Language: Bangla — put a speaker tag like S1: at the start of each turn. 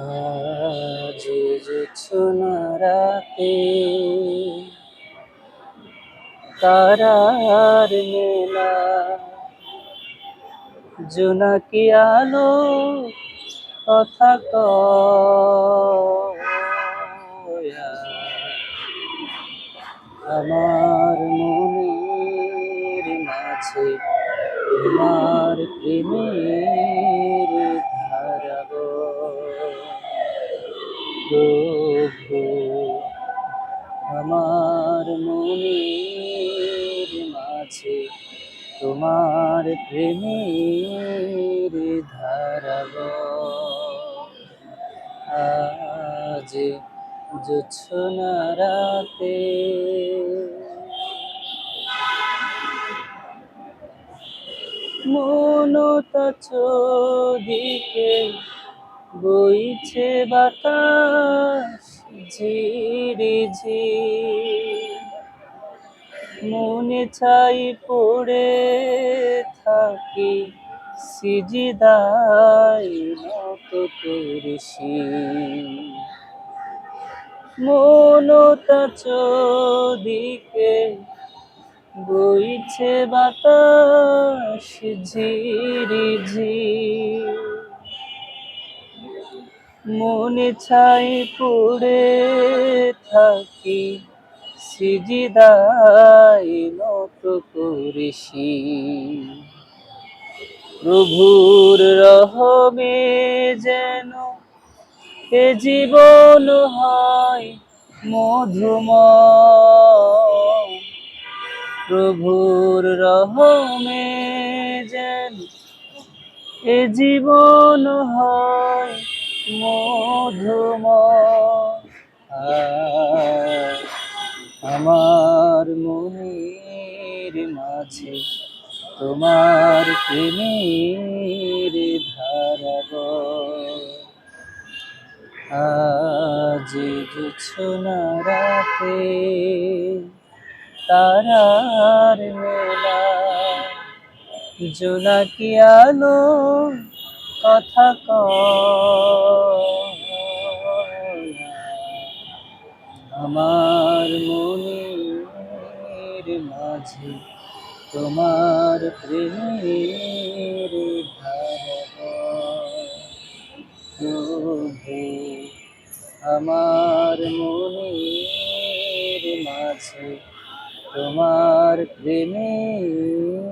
S1: আজ জোছনা রাতে তারার মেলা জোনাকি আলো কথা কয় আমার মনের মাঝে তোমার প্রেমের আমার মনের মাঝে তোমার প্রেমের ধারাব আজ জোছনা রাতে। মনতা চোদিকে বইছে বাতাস ঝিরি ঝির মনে চাই পড়ে থাকি সিজিদাই নত করেছি মনতা চোদিকে বইছে বাতাস ঝিরি ঝির মনে ছাই পড়ে থাকি, সিজিদাই নত করেছি প্রভুর রহমে যেন এ জীবন হয় মধুম প্রভুর রহমে যেন এ জীবন হয় মধুময়। আমার মনের মাঝে তোমার প্রেমের ধারাব আজ জোছনা রাতে তারার মেলা জোনাকি আলো কথা আমার মনের মাঝে তোমার প্রেমের প্রভু আমার মনের মাঝে তোমার প্রেমের